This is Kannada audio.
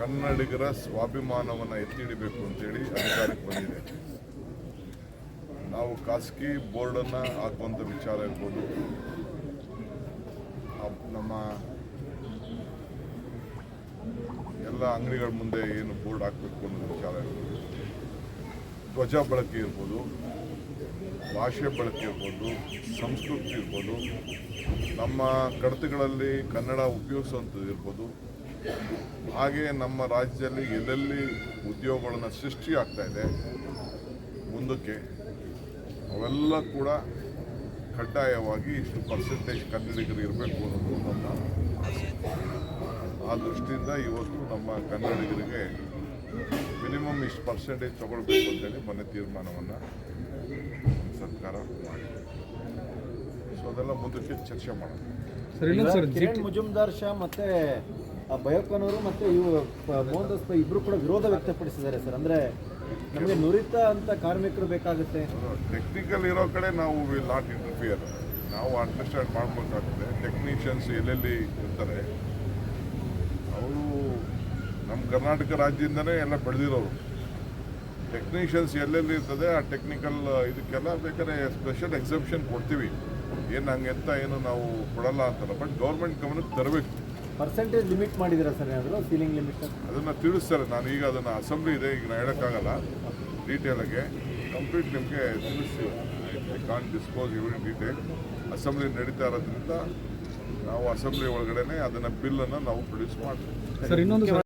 ಕನ್ನಡಿಗರ ಸ್ವಾಭಿಮಾನವನ್ನು ಎತ್ತಿ ಅಂತೇಳಿ ಅಧಿಕಾರಕ್ಕೆ ಬಂದಿದೆ. ನಾವು ಖಾಸಗಿ ಬೋರ್ಡನ್ನು ಹಾಕುವಂಥ ವಿಚಾರ ಇರ್ಬೋದು. ನಮ್ಮ ಎಲ್ಲ ಅಂಗಡಿಗಳ ಮುಂದೆ ಏನು ಬೋರ್ಡ್ ಹಾಕಬೇಕು ಅನ್ನೋ ವಿಚಾರ ಇರ್ಬೋದು. ಧ್ವಜ ಬಳಕೆ ಇರ್ಬೋದು. ಭಾಷೆ ಬಳಕೆ ಇರ್ಬೋದು. ಸಂಸ್ಕೃತಿ ಇರ್ಬೋದು. ನಮ್ಮ ಕಡತಗಳಲ್ಲಿ ಕನ್ನಡ ಉಪಯೋಗಿಸುವಂಥದ್ದು ಇರ್ಬೋದು. ಹಾಗೆ ನಮ್ಮ ರಾಜ್ಯದಲ್ಲಿ ಎಲ್ಲೆಲ್ಲಿ ಉದ್ಯೋಗಗಳನ್ನು ಸೃಷ್ಟಿ ಆಗ್ತಾ ಇದೆ ಮುಂದಕ್ಕೆ ಅವೆಲ್ಲ ಕೂಡ ಕಡ್ಡಾಯವಾಗಿ ಇಷ್ಟು ಪರ್ಸೆಂಟೇಜ್ ಕನ್ನಡಿಗರು ಇರಬೇಕು ಅನ್ನೋದು ನಮ್ಮ ಆಸೆ. ಆ ದೃಷ್ಟಿಯಿಂದ ಇವತ್ತು ನಮ್ಮ ಕನ್ನಡಿಗರಿಗೆ ಮಿನಿಮಮ್ ಇಷ್ಟು ಪರ್ಸೆಂಟೇಜ್ ತೊಗೊಳ್ಬೇಕು ಅಂತೇಳಿ ಮನೆ ತೀರ್ಮಾನವನ್ನು ಸರ್ಕಾರ ಮಾಡಿದೆ ಸೊ ಅದೆಲ್ಲ ಮುಂದಕ್ಕೆ ಚರ್ಚೆ ಮಾಡೋಣ. ಸರ್ ಇನ್ನೊಂದು ಸರ್ ಕಿರಣ್ ಮುಜುಮ್ದಾರ್ ಶಾ ಮತ್ತೆ ಬಯೋಕನವರು ಮತ್ತೆ ಇವು ಮೋಹನ್ ದಾಸ್ ಪೈ ಇಬ್ರು ಕೂಡ ವಿರೋಧ ವ್ಯಕ್ತಪಡಿಸಿದ್ದಾರೆ ಸರ್. ಅಂದ್ರೆ ನಮಗೆ ನುರಿತ ಅಂತ ಕಾರ್ಮಿಕರು ಬೇಕಾಗುತ್ತೆ. ಟೆಕ್ನಿಕಲ್ ಇರೋ ಕಡೆ ನಾವು ವಿಲ್ ನಾಟ್ ಇಂಟರ್ಫಿಯರ್ ನಾವು ಅಂಡರ್ಸ್ಟ್ಯಾಂಡ್ ಮಾಡಬೇಕಾಗುತ್ತೆ. ಟೆಕ್ನಿಷಿಯನ್ಸ್ ಎಲ್ಲೆಲ್ಲಿ ಇರ್ತಾರೆ? ಅವರು ನಮ್ಮ ಕರ್ನಾಟಕ ರಾಜ್ಯದಿಂದನೇ ಎಲ್ಲ ಬೆಳೆದಿರೋರು. ಟೆಕ್ನಿಷಿಯನ್ಸ್ ಎಲ್ಲೆಲ್ಲಿ ಇರ್ತದೆ, ಆ ಟೆಕ್ನಿಕಲ್ ಇದಕ್ಕೆಲ್ಲ ಬೇಕಾದ್ರೆ ಸ್ಪೆಷಲ್ ಎಕ್ಸೆಪ್ಷನ್ ಕೊಡ್ತೀವಿ. ಏನು ಹಂಗೆ ಎಂತ ಏನು ನಾವು ಕೊಡಲ್ಲ ಅಂತಲ್ಲ ಬಟ್ ಗೌರ್ಮೆಂಟ್ ಗಮನಕ್ಕೆ ತರಬೇಕು. ಪರ್ಸೆಂಟೇಜ್ ಲಿಮಿಟ್ ಮಾಡಿದ್ದೀರಾ ಸರ್ ಏನಾದರೂ? ಸೀಲಿಂಗ್ ಲಿಮಿಟ್ ಅದನ್ನು ತಿಳಿಸ್ತಾರೆ. ನಾನು ಈಗ ಅದನ್ನು ಅಸೆಂಬ್ಲಿ ಇದೆ ಈಗ ನಾನು ಹೇಳೋಕ್ಕಾಗಲ್ಲ. ಡೀಟೇಲಾಗಿ ಕಂಪ್ಲೀಟ್ ನಿಮಗೆ ತಿಳಿಸ್ತೀವಿ. I can disclose every detail assembly ನಡೀತಾ ಇರೋದ್ರಿಂದ ನಾವು ಅಸೆಂಬ್ಲಿ ಒಳಗಡೆನೆ ಅದನ್ನು ಬಿಲ್ಲನ್ನು ನಾವು ಪ್ರೊಡ್ಯೂಸ್ ಮಾಡ್ತೀವಿ. ಸರ್ ಇನ್ನೊಂದು ಸರ್